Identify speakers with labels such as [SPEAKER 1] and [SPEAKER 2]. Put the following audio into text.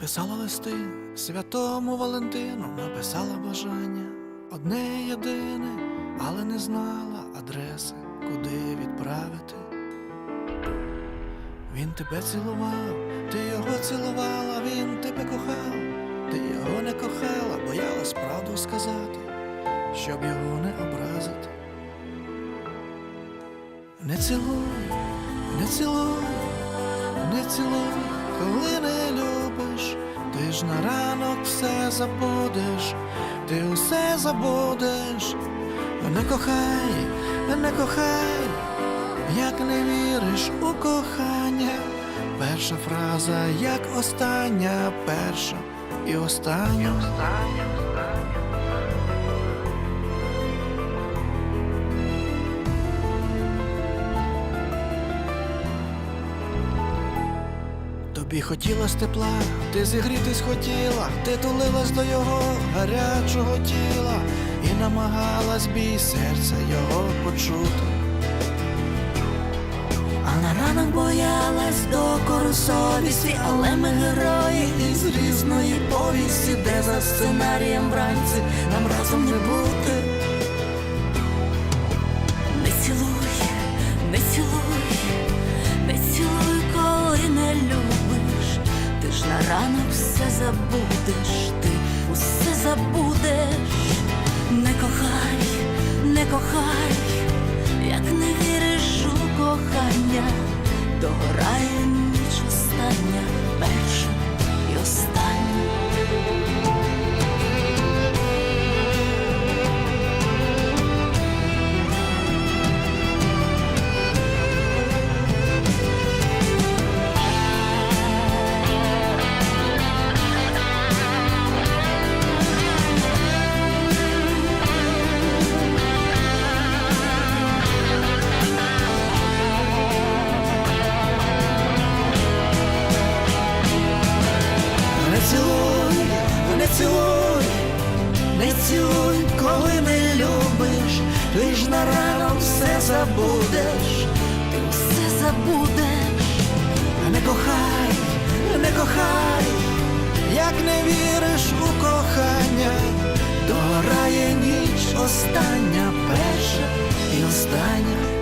[SPEAKER 1] Писала листи святому Валентину, написала бажання одне єдине, але не знала адреси, куди відправити. Він тебе цілував, ти його цілувала, він тебе кохав, ти його не кохала, боялась правду сказати, щоб його не образити. Не цілуй, не цілуй, не цілуй, коли не любиш, ти ж на ранок все забудеш, ти усе забудеш, не кохай, не кохай, як не віриш у кохання. Перша фраза, як остання, перша і остання. Тобі хотілось тепла, ти зігрітись хотіла, ти тулилась до його гарячого тіла і намагалась бій серця його почути.
[SPEAKER 2] А на ранок боялась докору совісті, але ми герої із різної повісті, де за сценарієм вранці нам разом не бути. Забудеш, ти усе забудеш. Не кохай, не кохай,
[SPEAKER 1] цілуй, не цілуй, не цілуй, коли не любиш, ти ж на ранок все забудеш,
[SPEAKER 2] Ти все забудеш,
[SPEAKER 1] не кохай, не кохай, як не віриш у кохання, догорає ніч остання, перша і остання.